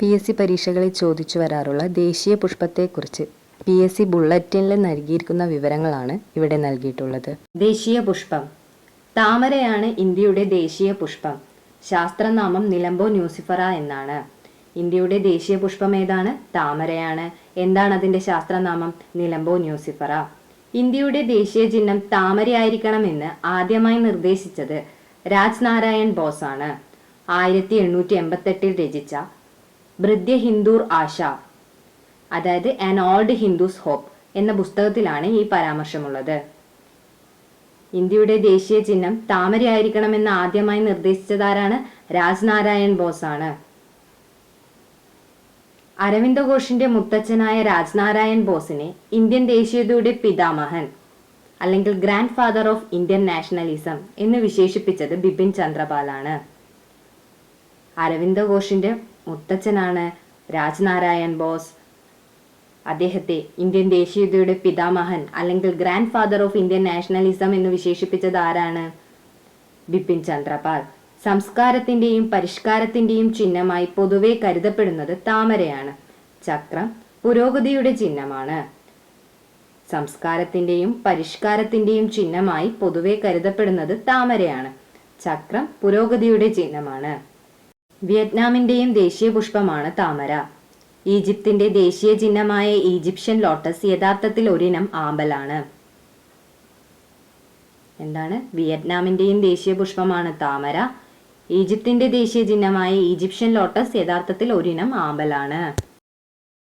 P S C പരീക്ഷകളിൽ ചോദിച്ചു വരാറുള്ള ദേശീയ പുഷ്പത്തെക്കുറിച്ച് പി എസ് സി ബുള്ളറ്റിനിൽ നൽകിയിരിക്കുന്ന വിവരങ്ങളാണ് ഇവിടെ നൽകിയിട്ടുള്ളത്. ദേശീയ പുഷ്പം. താമരയാണ് ഇന്ത്യയുടെ ദേശീയ പുഷ്പം. ശാസ്ത്രനാമം നിലമ്പോ ന്യൂസിഫറ എന്നാണ്. ഇന്ത്യയുടെ ദേശീയ പുഷ്പം ഏതാണ്? താമരയാണ്. എന്താണ് അതിന്റെ ശാസ്ത്രനാമം? Nelumbo nucifera. ഇന്ത്യയുടെ ദേശീയ ചിഹ്നം താമരയായിരിക്കണമെന്ന് ആദ്യമായി നിർദ്ദേശിച്ചത് രാജ് നാരായൺ ബോസ് ആണ് ആയിരത്തി എണ്ണൂറ്റി എൺപത്തെട്ടിൽ രചിച്ച ഭൃദ്യ ഹിന്ദൂർ ആശ അതായത് ആൻ ഓൾഡ് ഹിന്ദുസ് ഹോപ്പ് എന്ന പുസ്തകത്തിലാണ് ഈ പരാമർശമുള്ളത്. ഇന്ത്യയുടെ ദേശീയ ചിഹ്നം താമരയായിരിക്കണമെന്ന് ആദ്യമായി നിർദ്ദേശിച്ചതാരാണ് രാജ്നാരായൺ ബോസ് ആണ്. അരവിന്ദ ഘോഷിന്റെ മുത്തച്ഛനായ രാജ്നാരായൺ ബോസിനെ ഇന്ത്യൻ ദേശീയതയുടെ പിതാമഹൻ അല്ലെങ്കിൽ grand father of Indian nationalism എന്ന് വിശേഷിപ്പിച്ചത് ബിപിൻ ചന്ദ്രപാലാണ്. അരവിന്ദ ഘോഷിന്റെ മുത്തച്ഛനാണ് രാജ്നാരായൺ ബോസ്. അദ്ദേഹത്തെ ഇന്ത്യൻ ദേശീയതയുടെ പിതാമഹൻ അല്ലെങ്കിൽ grand father of Indian nationalism എന്ന് വിശേഷിപ്പിച്ചത് ആരാണ്? ബിപിൻ ചന്ദ്രപാൽ. സംസ്കാരത്തിന്റെയും പരിഷ്കാരത്തിന്റെയും ചിഹ്നമായി പൊതുവെ കരുതപ്പെടുന്നത് താമരയാണ്. ചക്രം പുരോഗതിയുടെ ചിഹ്നമാണ്. സംസ്കാരത്തിന്റെയും പരിഷ്കാരത്തിന്റെയും ചിഹ്നമായി പൊതുവെ കരുതപ്പെടുന്നത് താമരയാണ്. ചക്രം പുരോഗതിയുടെ ചിഹ്നമാണ്. വിയറ്റ്നാമിന്റെയും ദേശീയ പുഷ്പമാണ് താമര. ഈജിപ്തിന്റെ ദേശീയ ചിഹ്നമായ ഈജിപ്ഷ്യൻ ലോട്ടസ് യഥാർത്ഥത്തിൽ ഒരിനം ആമ്പലാണ്. എന്താണ്? വിയറ്റ്നാമിന്റെയും ദേശീയ പുഷ്പമാണ് താമര. ഈജിപ്തിന്റെ ദേശീയ ചിഹ്നമായ ഈജിപ്ഷ്യൻ ലോട്ടസ് യഥാർത്ഥത്തിൽ ഒരിനം ആമ്പലാണ്.